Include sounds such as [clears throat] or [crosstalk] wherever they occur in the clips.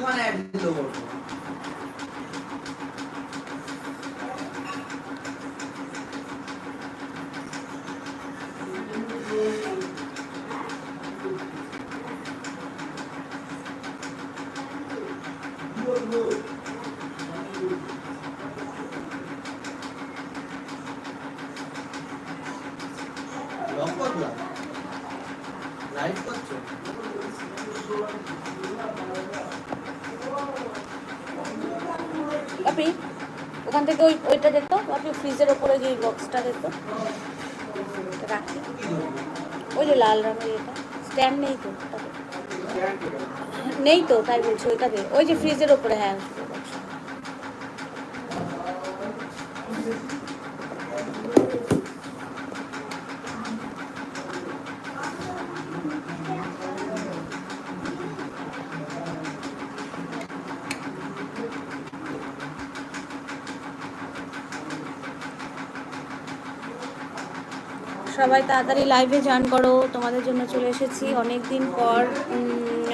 তুফান add দিল করব lock করলাম লাইভ করছ আপনি ওখান থেকে ওই ওইটা দেখো আপনি ফ্রিজের ওপরে যে বক্সটা দেখো রাখি। ওই যে লাল রঙের এটা। স্ট্যান্ড নেই তো নেই তো, তাই বলছি ওইটা দে ওই যে ফ্রিজের ওপরে হ্যাঁ। সবাই তাড়াতাড়ি লাইভে জয়েন করো, তোমাদের জন্য চলে এসেছি। অনেক দিন পর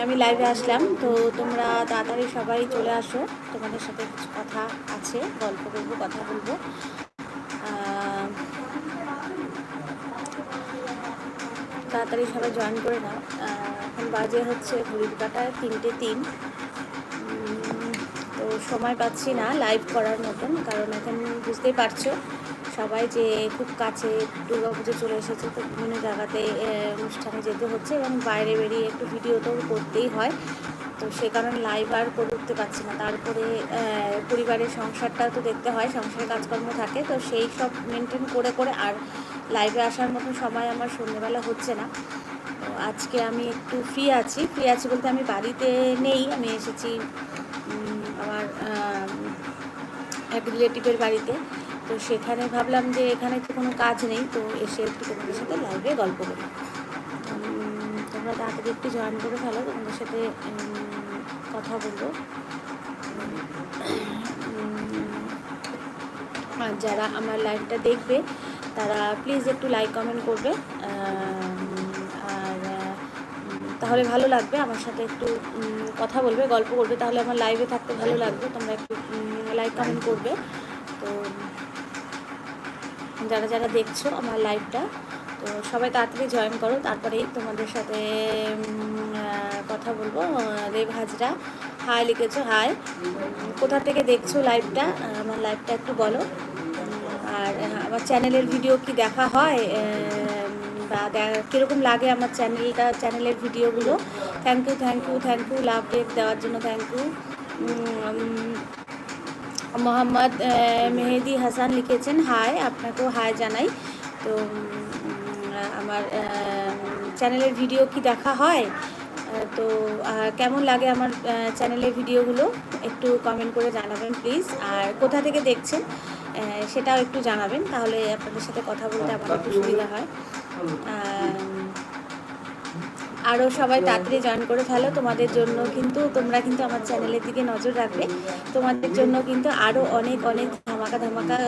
আমি লাইভে আসলাম, তো তোমরা তাড়াতাড়ি সবাই চলে আসো। তোমাদের সাথে কিছু কথা আছে, গল্প করব, কথা বলব। তাড়াতাড়ি সবাই জয়েন করে নাও। এখন বাজে হচ্ছে ঘড়ির কাটায় তিনটে তিন। সময় পাচ্ছি না লাইভ করার মতন, কারণ এখন বুঝতেই পারছ, সবাই যে খুব কাছে দুর্গা পুজো চলে এসেছে, তো বিভিন্ন জায়গাতে অনুষ্ঠানে যেতে হচ্ছে এবং বাইরে বেরিয়ে একটু ভিডিও তো করতেই হয়। তো সে কারণে লাইভ আর করে উঠতে পারছি না। তারপরে পরিবারের সংসারটাও তো দেখতে হয় সংসারের কাজকর্ম থাকে, তো সেই সব মেনটেন করে করে আর লাইভে আসার মতন সময় আমার সন্ধ্যেবেলা হচ্ছে না। আজকে আমি একটু ফ্রি আছি। ফ্রি আছি বলতে আমি বাড়িতে নেই, আমি এসেছি এক রিলেটিভের বাড়িতে। তো সেখানে ভাবলাম যে এখানে তো কোনো কাজ নেই, তো এসে একটু তোমাদের সাথে লাইভে গল্প করি। তোমরা তাড়াতাড়ি একটু জয়েন করে ফেলো, তোমাদের সাথে কথা বলব। আর যারা আমার লাইভটা দেখবে, তারা প্লিজ একটু লাইক কমেন্ট করবে। তাহলে ভালো লাগবে আমার সাথে একটু কথা বলবে গল্প করবে তাহলে আমার লাইভে থাকতে ভালো লাগবে তোমরা একটু লাইক কমেন্ট করবে। তো যারা যারা দেখছ আমার লাইভটা তো সবাই তাড়াতাড়ি জয়েন করো তারপরেই তোমাদের সাথে কথা বলব। রেব হাজরা হাই লিখেছো হাই কোথা থেকে দেখছ লাইভটা আমার লাইভটা একটু বলো। আর আমার চ্যানেলের ভিডিও কি দেখা হয় বা কীরকম লাগে আমার চ্যানেলটা চ্যানেলের ভিডিওগুলো thank you thank you thank you love rape দেওয়ার জন্য থ্যাংক ইউ মোহাম্মদ মেহেদি হাসান লিখেছেন হাই আপনাকেও হাই জানাই। তো আমার চ্যানেলের ভিডিও কি দেখা হয়? তো কেমন লাগে আমার চ্যানেলের ভিডিওগুলো একটু কমেন্ট করে জানাবেন প্লিজ আর কোথা থেকে দেখছেন? সেটাও একটু জানাবেন, তাহলে আপনাদের সাথে কথা বলতে আমার একটু সুবিধা হয়। আরও সবাই তাড়াতাড়ি জয়েন করে ফেলো। তোমাদের জন্য কিন্তু, তোমরা কিন্তু আমার চ্যানেলের দিকে নজর রাখবে। তোমাদের জন্য কিন্তু আরও অনেক অনেক ধামাকা ধামাকা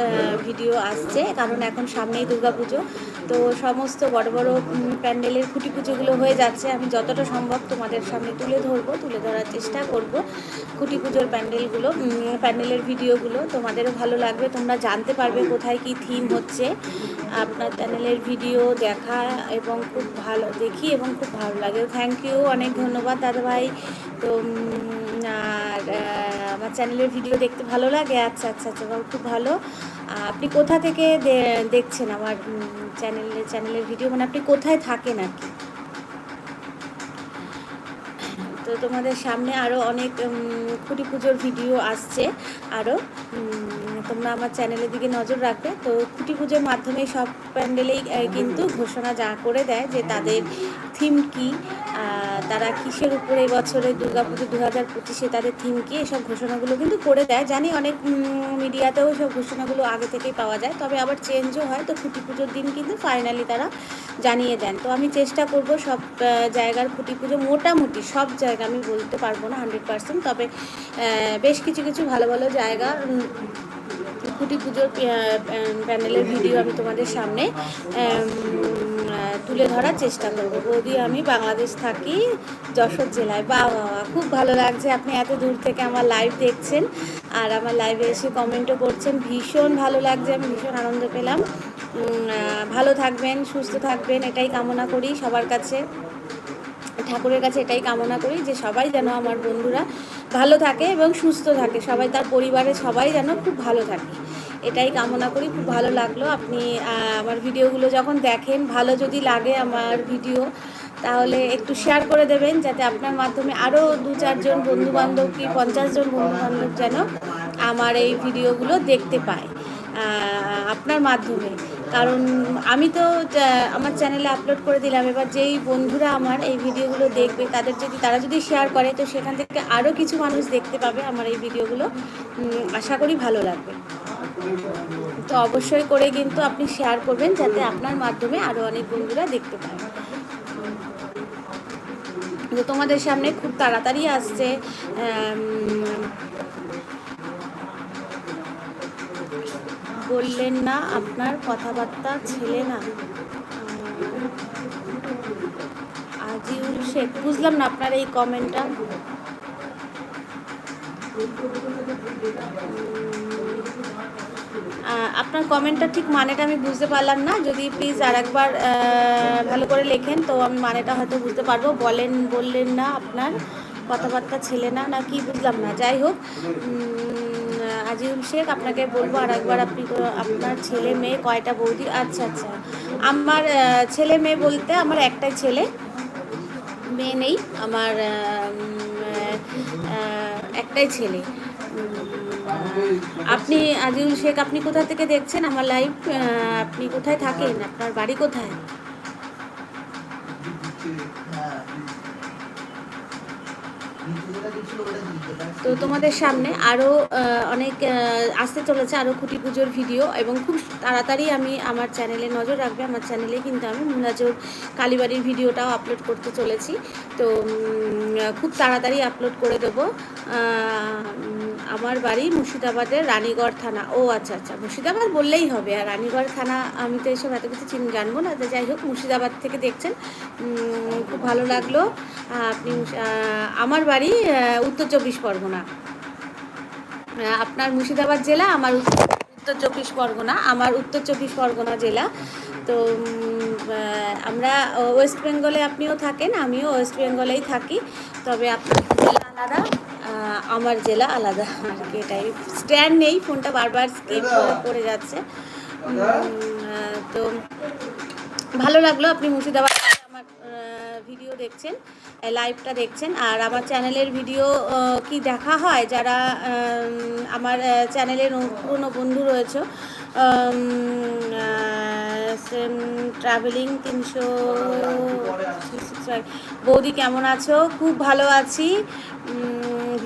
ভিডিও আসছে। কারণ এখন সামনেই দুর্গা পুজো তো সমস্ত বড় বড় প্যান্ডেলের খুঁটি পুজোগুলো হয়ে যাচ্ছে। আমি যতটা সম্ভব তোমাদের সামনে তুলে ধরবো তুলে ধরার চেষ্টা করব খুঁটি পুজোর প্যান্ডেলগুলো প্যান্ডেলের ভিডিওগুলো। তোমাদেরও ভালো লাগবে। তোমরা জানতে পারবে কোথায় কি থিম হচ্ছে। আপনার চ্যানেলের ভিডিও দেখা এবং খুব ভালো দেখি এবং খুব ভালো লাগে। থ্যাংক ইউ অনেক ধন্যবাদ দাদাভাই। তো আর আমার চ্যানেলের ভিডিও দেখতে ভালো লাগে? আচ্ছা আচ্ছা আচ্ছা বাহ, খুব ভালো। আপনি কোথা থেকে দেখছেন আমার চ্যানেলের চ্যানেলের ভিডিও মানে আপনি কোথায় থাকেন আর কি? তো তোমাদের সামনে আরও অনেক খুঁটি পুজোর ভিডিও আসছে আরও তোমরা আমার চ্যানেলের দিকে নজর রাখবে। তো খুঁটি পুজোর মাধ্যমে সব প্যান্ডেলেই কিন্তু ঘোষণা যা করে দেয় যে তাদের থিম কি তারা কিসের উপরে বছরে দুর্গা পুজো দু হাজার পঁচিশে তাদের থিম কি, এসব ঘোষণাগুলো কিন্তু করে দেয়। জানি অনেক মিডিয়াতেও সব ঘোষণাগুলো আগে থেকেই পাওয়া যায়, তবে আবার চেঞ্জও হয়। তো খুঁটি পুজোর দিন কিন্তু ফাইনালি তারা জানিয়ে দেন। তো আমি চেষ্টা করব সব জায়গার খুঁটি পুজো মোটামুটি সব জায়গা আমি বলতে পারব না হান্ড্রেড পার্সেন্ট তবে বেশ কিছু কিছু ভালো ভালো জায়গা খুঁটি পুজোর প্যা- প্যা- প্যান্ডেলের ভিডিও আমি তোমাদের সামনে তুলে ধরার চেষ্টা করব। বৌদি, আমি বাংলাদেশ থাকি যশোর জেলায়। বা বাবা খুব ভালো লাগছে আপনি এত দূর থেকে আমার লাইভ দেখছেন। আর আমার লাইভে এসে কমেন্টও করছেন। ভীষণ ভালো লাগছে, আমি ভীষণ আনন্দ পেলাম। ভালো থাকবেন, সুস্থ থাকবেন, এটাই কামনা করি সবার কাছে। ঠাকুরের কাছে এটাই কামনা করি যে সবাই যেন আমার বন্ধুরা ভালো থাকে এবং সুস্থ থাকে। সবাই তার পরিবারের সবাই যেন খুব ভালো থাকে। এটাই কামনা করি, খুব ভালো লাগল। আপনি আমার ভিডিওগুলো যখন দেখেন, ভালো যদি লাগে আমার ভিডিও, তাহলে একটু শেয়ার করে দেবেন, যাতে আপনার মাধ্যমে আরও দু চারজন বন্ধুবান্ধব কি পঞ্চাশ জন বন্ধুবান্ধব যেন আমার এই ভিডিওগুলো দেখতে পায় আপনার মাধ্যমে। কারণ আমি তো আমার চ্যানেলে আপলোড করে দিলাম। এবার যেই বন্ধুরা আমার এই ভিডিওগুলো দেখবে, তাদের যদি, তারা যদি শেয়ার করে, তো সেখান থেকে আরও কিছু মানুষ দেখতে পাবে আমার এই ভিডিওগুলো। আশা করি ভালো লাগবে। তো অবশ্যই করে কিন্তু আপনি শেয়ার করবেন, যাতে আপনার মাধ্যমে আরও অনেক বন্ধুরা দেখতে পায়। তোমাদের সামনে খুব তাড়াতাড়ি আসছে বললেন না, আপনার কথাবার্তা ছেলে না। আজিউল শেখ, বুঝলাম না আপনার এই কমেন্টটা। আপনার কমেন্টটা ঠিক মানেটা আমি বুঝতে পারলাম না। যদি প্লিজ আর একবার ভালো করে লেখেন, তো আমি মানেটা হয়তো বুঝতে পারব। বলেন, বললেন না আপনার কথাবার্তা ছেলে না না কি বুঝলাম না। যাই হোক আজিউল শেখ, আপনাকে বলব আর একবার আপনি আপনার ছেলে মেয়ে কয়টা বৌদি? আচ্ছা আচ্ছা। আমার ছেলে মেয়ে বলতে আমার একটাই ছেলে, মেয়ে নেই, আমার একটাই ছেলে। আপনি আজিউল শেখ, আপনি কোথা থেকে দেখছেন আমার লাইভ? আপনি কোথায় থাকেন? আপনার বাড়ি কোথায়? তো তোমাদের সামনে আরও অনেক আসতে চলেছে আরও খুঁটি পুজোর ভিডিও এবং খুব তাড়াতাড়ি আমি আমার চ্যানেলে নজর রাখবে, আমার চ্যানেলে কিন্তু আমি মুনাজোর কালীবাড়ির ভিডিওটাও আপলোড করতে চলেছি। তো খুব তাড়াতাড়ি আপলোড করে দেবো। আমার বাড়ি মুর্শিদাবাদের রানীগড় থানা। ও আচ্ছা আচ্ছা মুর্শিদাবাদ বললেই হবে। আর রানীগড় থানা, আমি তো এসব এত কিছু চিন, জানব না। যাই হোক, মুর্শিদাবাদ থেকে দেখছেন। খুব ভালো লাগল। আপনি আমার বাড়ি উত্তর চব্বিশ পরগনা। আপনার মুর্শিদাবাদ জেলা, আমার উত্তর চব্বিশ পরগনা, আমার উত্তর চব্বিশ পরগনা জেলা। তো আমরা ওয়েস্ট বেঙ্গলে আপনিও থাকেন, আমিও ওয়েস্ট বেঙ্গলেই থাকি। তবে আপনার জেলা আলাদা। আমার জেলা আলাদা আর কি এটাই স্ট্যান্ড নেই ফোনটা বারবার স্কিপ করে যাচ্ছে তো ভালো লাগল আপনি মুর্শিদাবাদ আমার ভিডিও দেখছেন লাইভটা দেখছেন আর আমার চ্যানেলের ভিডিও কি দেখা হয় যারা আমার চ্যানেলের পুরনো বন্ধু রয়েছে ট্রাভেলিং তিনশো বৌদি কেমন আছো খুব ভালো আছি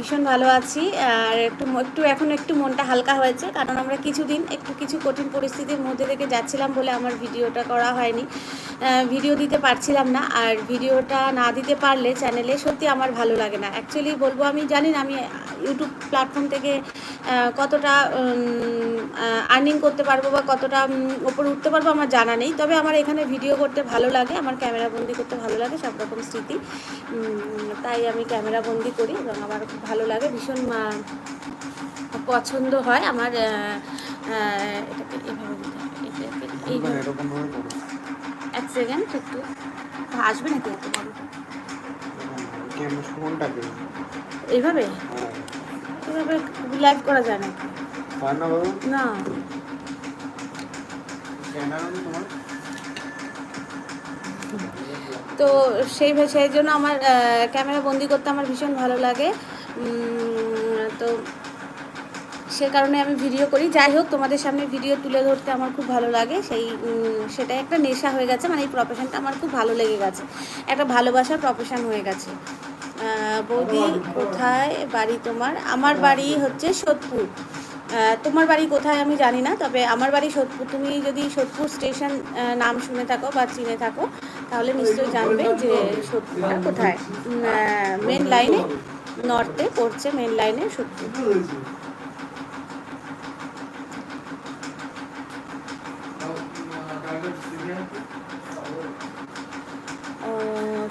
ভীষণ ভালো আছি। আর একটু একটু এখন একটু মনটা হালকা হয়েছে, কারণ আমরা কিছুদিন একটু কিছু কঠিন পরিস্থিতির মধ্যে থেকে যাচ্ছিলাম বলে আমার ভিডিওটা করা হয়নি। ভিডিও দিতে পারছিলাম না, আর ভিডিওটা না দিতে পারলে চ্যানেলে সত্যি আমার ভালো লাগে না। অ্যাকচুয়ালি বলব আমি জানি না আমি ইউটিউব প্ল্যাটফর্ম থেকে কতটা আর্নিং করতে পারব বা কতটা ওপরে উঠতে পারব আমার জানা নেই। তবে আমার এখানে ভিডিও করতে ভালো লাগে, আমার ক্যামেরা বন্দি করতে ভালো লাগে, সব রকম স্মৃতি। তাই আমি ক্যামেরা বন্দি করি এবং আমার খুব ভালো লাগে ভীষণ পছন্দ হয় আমার এটাকে এভাবে করো। এক সেকেন্ড একটু আসবে নাকি এত বড়টা এইভাবে? হ্যাঁ। এইভাবে লাইভ করা যায় না না। তো সেই সেই জন্য আমার ক্যামেরা বন্দি করতে আমার ভীষণ ভালো লাগে। তো সে কারণে আমি ভিডিও করি। যাই হোক তোমাদের সামনে ভিডিও তুলে ধরতে আমার খুব ভালো লাগে। সেই সেটাই একটা নেশা হয়ে গেছে। মানে এই প্রফেশনটা আমার খুব ভালো লেগে গেছে। একটা ভালোবাসার প্রফেশন হয়ে গেছে। বৌদি কোথায়? বাড়ি তোমার? আমার বাড়ি হচ্ছে সোদপুর। তোমার বাড়ি কোথায় আমি জানি না তবে আমার বাড়ি সোদপুর। তুমি যদি সোদপুর স্টেশন নাম শুনে থাকো বা চিনে থাকো তাহলে নিশ্চয়ই জানবে যে সোদপুরটা কোথায়। মেন লাইনে নর্থে পড়ছে মেন লাইনে সত্যি।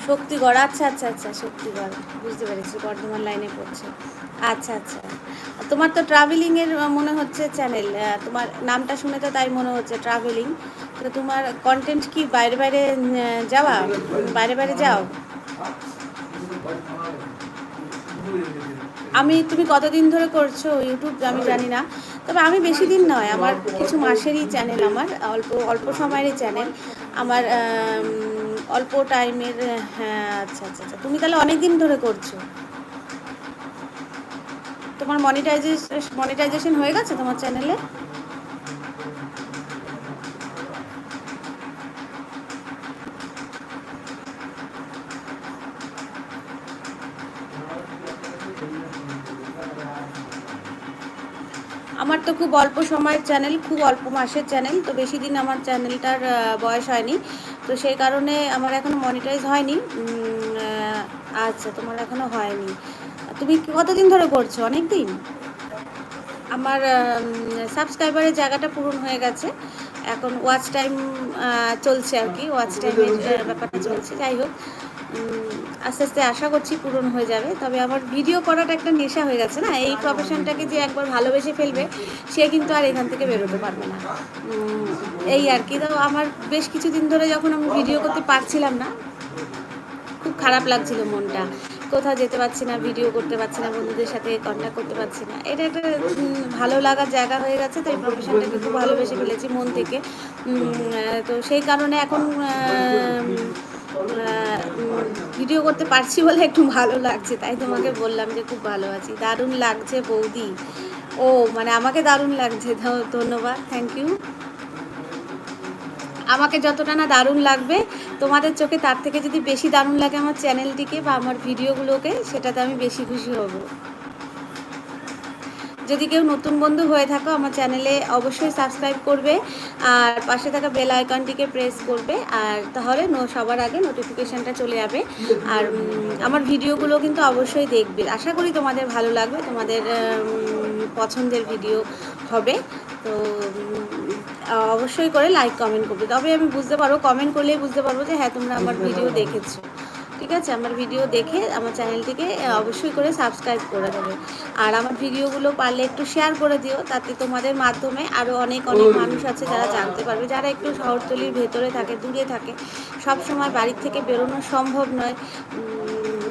শক্তিগড় আচ্ছা আচ্ছা আচ্ছা শক্তিগড় বুঝতে পেরেছি, বর্ধমান লাইনে পড়ছে। আচ্ছা আচ্ছা। তোমার তো ট্রাভেলিংয়ের মনে হচ্ছে চ্যানেল তোমার নামটা শুনে তো তাই মনে হচ্ছে ট্রাভেলিং তো তোমার কন্টেন্ট কি বাইরে বাইরে যাওয়া? বাইরে বাইরে যাও? আমি, তুমি কতদিন ধরে করছ ইউটিউব আমি জানি না। তবে আমি বেশি দিন নয়, আমার কিছু মাসেরই চ্যানেল আমার, অল্প অল্প সময়েরই চ্যানেল আমার অল্প টাইমের হ্যাঁ আচ্ছা আচ্ছা আচ্ছা। তুমি তাহলে অনেক দিন ধরে করছ। তোমার মনিটাইজেশন মনিটাইজেশন হয়ে গেছে তোমার চ্যানেলে আমার তো খুব অল্প সময়ের চ্যানেল খুব অল্প মাসের চ্যানেল তো বেশি দিন আমার চ্যানেলটার বয়স হয়নি। তো সেই কারণে আমার এখনও মনিটাইজ হয়নি। আচ্ছা তোমার এখনও হয়নি। তুমি কতদিন ধরে করছ? অনেক দিন আমার সাবস্ক্রাইবারের জায়গাটা পূরণ হয়ে গেছে। এখন ওয়াচ টাইম চলছে আর কি। ওয়াচ টাইমের ব্যাপারটা চলছে। যাই হোক আস্তে আস্তে আশা করছি পূরণ হয়ে যাবে। তবে আমার ভিডিও করাটা একটা নেশা হয়ে গেছে না? এই প্রফেশনটাকে যে একবার ভালোবেসে ফেলবে, সে কিন্তু আর এখান থেকে বেরোতে পারবে না। এই আর কি। তো আমার বেশ কিছুদিন ধরে যখন আমি ভিডিও করতে পারছিলাম না, খুব খারাপ লাগছিল মনটা। কোথাও যেতে পারছি না ভিডিও করতে পারছি না, বন্ধুদের সাথে কন্ট্যাক্ট করতে পারছি না। এটা একটা ভালো লাগার জায়গা হয়ে গেছে তো এই প্রফেশনটাকে খুব ভালোবেসে ফেলেছি মন থেকে। তো সেই কারণে এখন ভিডিও করতে পারছি বলে একটু ভালো লাগছে, তাই তোমাকে বললাম যে খুব ভালো আছি। দারুণ লাগছে বৌদি। ও মানে আমাকে দারুণ লাগছে ধন্যবাদ থ্যাংক ইউ আমাকে যতটা না দারুণ লাগবে, তোমাদের চোখে তার থেকে যদি বেশি দারুণ লাগে আমার চ্যানেলটিকে বা আমার ভিডিওগুলোকে সেটাতে আমি বেশি খুশি হব। যদি কেউ নতুন বন্ধু হয়ে থাকো আমার চ্যানেলে অবশ্যই সাবস্ক্রাইব করবে আর পাশে থাকা বেল আইকনটিকে প্রেস করবে আর তাহলে ন- সবার আগে নোটিফিকেশানটা চলে যাবে। আর আমার ভিডিওগুলো কিন্তু অবশ্যই দেখবে। আশা করি তোমাদের ভালো লাগবে তোমাদের পছন্দের ভিডিও হবে। তো অবশ্যই করে লাইক কমেন্ট করবে। তবে আমি বুঝতে পারব কমেন্ট করলেই বুঝতে পারব যে হ্যাঁ তোমরা আমার ভিডিও দেখেছ। ঠিক আছে? আমার ভিডিও দেখে আমার চ্যানেলটিকে অবশ্যই করে সাবস্ক্রাইব করে দেবে। আর আমার ভিডিওগুলো পারলে একটু শেয়ার করে দিও তাতে তোমাদের মাধ্যমে আরও অনেক অনেক মানুষ আছে যারা জানতে পারবে। যারা একটু শহরতলির ভেতরে থাকে দূরে থাকে সব সময় বাড়ির থেকে বেরোনো সম্ভব নয়।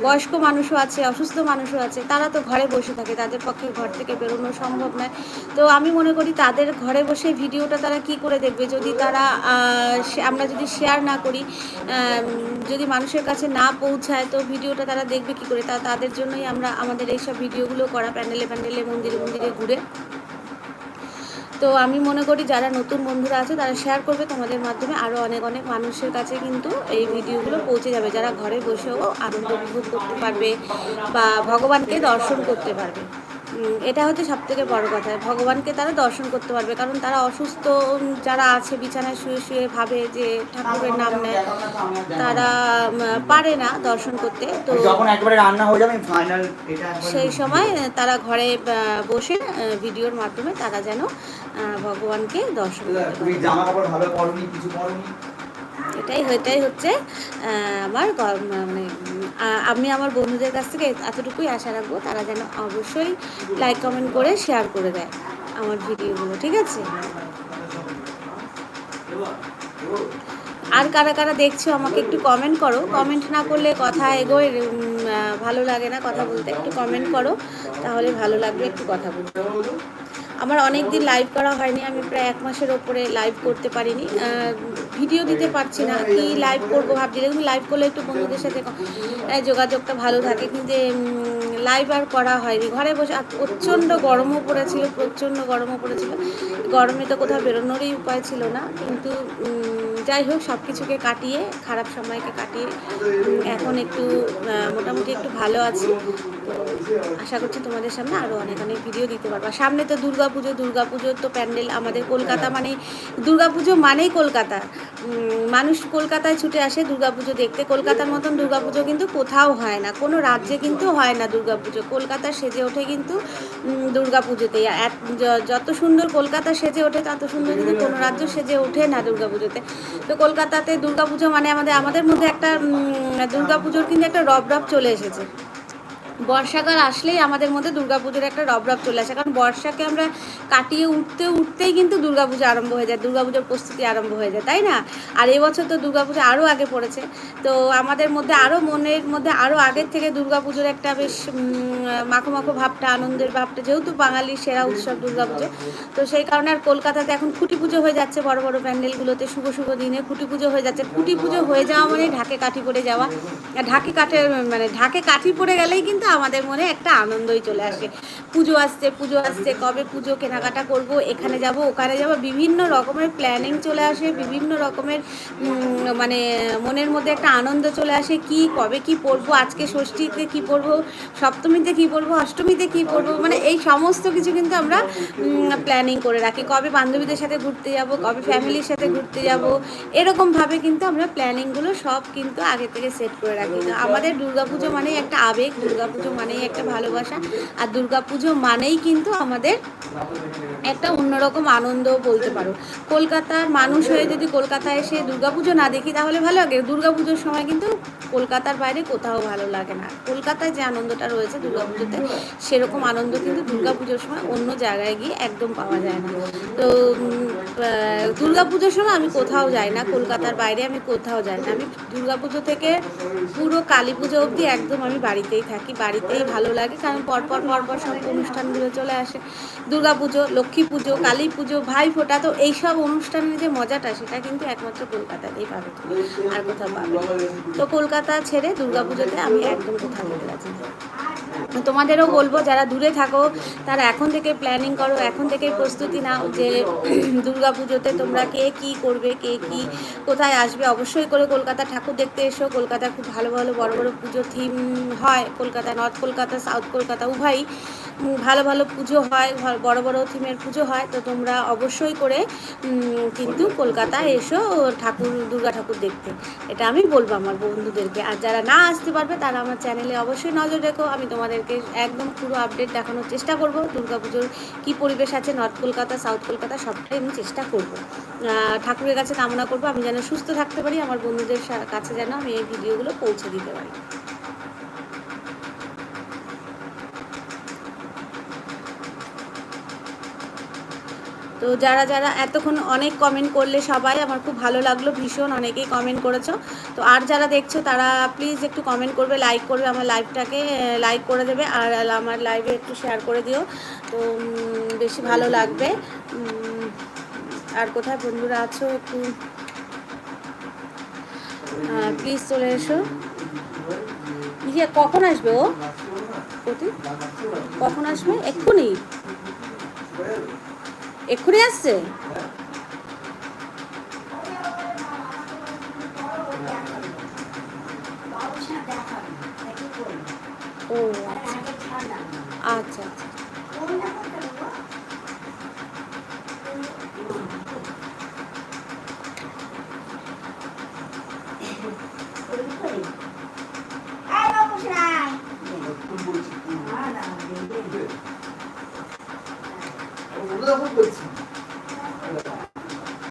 বয়স্ক মানুষও আছে, অসুস্থ মানুষও আছে, তারা তো ঘরে বসে থাকে, তাদের পক্ষে ঘর থেকে বেরোনো সম্ভব নয়। তো আমি মনে করি তাদের ঘরে বসে ভিডিওটা তারা কি করে দেখবে? যদি তারা আমরা যদি শেয়ার না করি যদি মানুষের কাছে না পৌঁছায়, তো ভিডিওটা তারা দেখবে কি করে? তা, তাদের জন্যই আমরা আমাদের এইসব ভিডিওগুলো করা, প্যান্ডেলে প্যান্ডেলে, মন্দিরে মন্দিরে ঘুরে তো আমি মনে করি যারা নতুন বন্ধুরা আছে, তারা শেয়ার করবে তোমাদের মাধ্যমে। আরও অনেক অনেক মানুষের কাছে কিন্তু এই ভিডিওগুলো পৌঁছে যাবে। যারা ঘরে বসেও আনন্দ উপভোগ করতে পারবে বা ভগবানকে দর্শন করতে পারবে। এটা হচ্ছে সব থেকে বড় কথা। ভগবানকে তারা দর্শন করতে পারবে কারণ তারা অসুস্থ যারা আছে বিছানায় শুয়ে শুয়ে ভাবে যে ঠাকুরের নাম নেয় তারা পারে না দর্শন করতে। তো যখন একবারে রান্না হয়ে যাবে ফাইনাল সেই সময় তারা ঘরে বসে ভিডিওর মাধ্যমে তারা যেন ভগবানকে দর্শন করতে তুমি জামা কাপড় ভালো পরনি কিছু পরনি? এটাই এটাই হচ্ছে আমার মানে আমি আমার বন্ধুদের কাছ থেকে এতটুকুই আশা রাখব, তারা যেন অবশ্যই লাইক কমেন্ট করে শেয়ার করে দেয় আমার ভিডিওগুলো ঠিক আছে? আর কারা কারা দেখছ আমাকে একটু কমেন্ট করো। কমেন্ট না করলে কথা এগোয় ভালো লাগে না কথা বলতে, একটু কমেন্ট করো, তাহলে ভালো লাগবে একটু কথা বলতে। আমার অনেক দিন লাইভ করা হয়নি, আমি প্রায় এক মাসের ওপরে লাইভ করতে পারিনি। ভিডিও দিতে পারছি না, কি লাইভ করব ভাবছি। দেখুন লাইভ করলে একটু বন্ধুদের সাথে যোগাযোগটা ভালো থাকে, কিন্তু লাইভ আর করা হয়নি। ঘরে বসে, আর প্রচণ্ড গরমও পড়েছিল, প্রচণ্ড গরমও পড়েছিল। গরমে তো কোথাও বেরোনোরই উপায় ছিল না। কিন্তু যাই হোক সব কিছুকে কাটিয়ে, খারাপ সময়কে কাটিয়ে এখন একটু মোটামুটি একটু ভালো আছি। তো আশা করছি তোমাদের সামনে আরও অনেক অনেক ভিডিও দিতে পারব। সামনে তো দুর্গা পুজো, দুর্গা পুজোর তো প্যান্ডেল আমাদের কলকাতা মানেই, দুর্গা পুজো মানেই কলকাতা। মানুষ কলকাতায় ছুটে আসে, দুর্গা পুজো দেখতে। কলকাতার মতন দুর্গা পুজো কিন্তু কোথাও হয় না। কোনো রাজ্যে কিন্তু হয় না দুর্গা দুর্গাপুজো। কলকাতা সেজে ওঠে কিন্তু দুর্গাপুজোতেই। এত যত সুন্দর কলকাতা সেজে ওঠে, তত সুন্দর কিন্তু কোনো রাজ্য সেজে ওঠে না দুর্গাপুজোতে। তো কলকাতাতে দুর্গাপুজো মানে আমাদের আমাদের মধ্যে একটা দুর্গাপুজোর কিন্তু একটা রব রব চলে এসেছে। বর্ষাকাল আসলেই আমাদের মধ্যে দুর্গাপুজোর একটা রবরব চলে আসে। কারণ বর্ষাকে আমরা কাটিয়ে উঠতে, উঠতেই কিন্তু দুর্গাপুজো আরম্ভ হয়ে যায়, দুর্গাপুজোর প্রস্তুতি আরম্ভ হয়ে যায়, তাই না? আর এবছর তো দুর্গাপুজো আরও আগে পড়েছে। তো আমাদের মধ্যে আরও মনের মধ্যে আরও আগের থেকে দুর্গাপুজোর একটা বেশ মাখো মাখো ভাবটা, আনন্দের ভাবটা, যেহেতু বাঙালির সেরা উৎসব দুর্গাপুজো, তো সেই কারণে আর কলকাতাতে এখন খুঁটি পুজো হয়ে যাচ্ছে বড় বড় প্যান্ডেলগুলোতে, শুভ শুভ দিনে খুঁটি পুজো হয়ে যাচ্ছে। খুঁটি পুজো হয়ে যাওয়া মানে ঢাকে কাঠি পড়ে যাওয়া। ঢাকে কাঠে মানে ঢাকে কাঠি পড়ে গেলেই কিন্তু আমাদের মনে একটা আনন্দই চলে আসে। পুজো আসছে পুজো আসছে, কবে পুজো, কেনাকাটা করব, এখানে যাব, ওখানে যাব, বিভিন্ন রকমের প্ল্যানিং চলে আসে, বিভিন্ন রকমের মানে মনের মধ্যে একটা আনন্দ চলে আসে, কি, কবে কি পরবো, আজকে ষষ্ঠীতে কি পরবো, সপ্তমীতে কি পরবো, অষ্টমীতে কি পরবো মানে এই সমস্ত কিছু কিন্তু আমরা প্ল্যানিং করে রাখি। কবে বান্ধবীদের সাথে ঘুরতে যাব, কবে ফ্যামিলির সাথে ঘুরতে যাব, এরকমভাবে কিন্তু আমরা প্ল্যানিংগুলো সব কিন্তু আগে থেকে সেট করে রাখি। আমাদের দুর্গাপুজো মানেই একটা আবেগ, দুর্গাপুজো মানেই একটা ভালোবাসা আর দুর্গা পুজো মানেই কিন্তু আমাদের একটা অন্যরকম আনন্দ বলতে পারো। কলকাতার মানুষ হয়ে যদি কলকাতায় এসে দুর্গাপুজো না দেখি তাহলে ভালো লাগে। দুর্গাপুজোর সময় কিন্তু কলকাতার বাইরে কোথাও ভালো লাগে না। কলকাতায় যে আনন্দটা রয়েছে দুর্গাপুজোতে সেরকম আনন্দ কিন্তু দুর্গাপুজোর সময় অন্য জায়গায় গিয়ে একদম পাওয়া যায় না। তো উম, আহ, দুর্গাপুজোর সময় আমি কোথাও যাই না কলকাতার বাইরে আমি কোথাও যাই না। আমি দুর্গাপুজো থেকে পুরো কালী পুজো অবধি একদম আমি বাড়িতেই থাকি। বাড়িতেই ভালো লাগে, কারণ পরপর পরপর সব অনুষ্ঠানগুলো চলে আসে। দুর্গাপুজো লক্ষ্মী পুজো কালী পুজো ভাই ফোটা তো এইসব অনুষ্ঠানের যে মজাটা, সেটা কিন্তু একমাত্র কলকাতাতেই পাবে আর কোথাও পাবে তো কলকাতা ছেড়ে দুর্গাপুজোতে আমি একদম কোথাও যেতে না। তোমাদেরও বলব, যারা দূরে থাকো, তারা এখন থেকে প্ল্যানিং করো, এখন থেকে প্রস্তুতি নাও যে [clears throat] দুর্গা পুজোতে তোমরা কে কি করবে, কে কি কোথায় আসবে। অবশ্যই করে কলকাতা ঠাকুর দেখতে এসো। কলকাতা খুব ভালো ভালো বড় বড় পুজো থিম হয় কলকাতা নর্থ কলকাতা সাউথ কলকাতা, উভয়ই ভালো ভালো পুজো হয় বড় বড় থিমের পুজো হয়। তো তোমরা অবশ্যই করে কিন্তু কলকাতায় এসো ঠাকুর, দুর্গা ঠাকুর দেখতে। এটা আমি বলব আমার বন্ধুদেরকে। আর যারা না আসতে পারবে, তারা আমার চ্যানেলে অবশ্যই নজর রেখো। আমি তোমাদেরকে একদম পুরো আপডেট দেখানোর চেষ্টা করব দুর্গাপুজোর কী পরিবেশ আছে নর্থ কলকাতা সাউথ কলকাতা, সবটাই আমি চেষ্টা করব। ঠাকুরের কাছে কামনা করব, আমি যেন সুস্থ থাকতে পারি, আমার বন্ধুদের কাছে যেন আমি এই ভিডিওগুলো পৌঁছে দিতে পারি। তো যারা যারা এতক্ষণ অনেক কমেন্ট করলে সবাই, আমার খুব ভালো লাগল, ভীষণ অনেকেই কমেন্ট করেছ। তো আর যারা দেখছ, তারা প্লিজ একটু কমেন্ট করবে লাইক করবে, আমার লাইভটাকে লাইক করে দেবে, আর আমার লাইভে একটু শেয়ার করে দিও। তো বেশি ভালো লাগবে। আর কোথায় বন্ধুরা আছো একটু? প্লিজ চলে এসো। ইয়ে কখন আসবে ও? কখন আসবে? এক্ষুনি? এক্ষুনি আসছে? ও আচ্ছা। আচ্ছা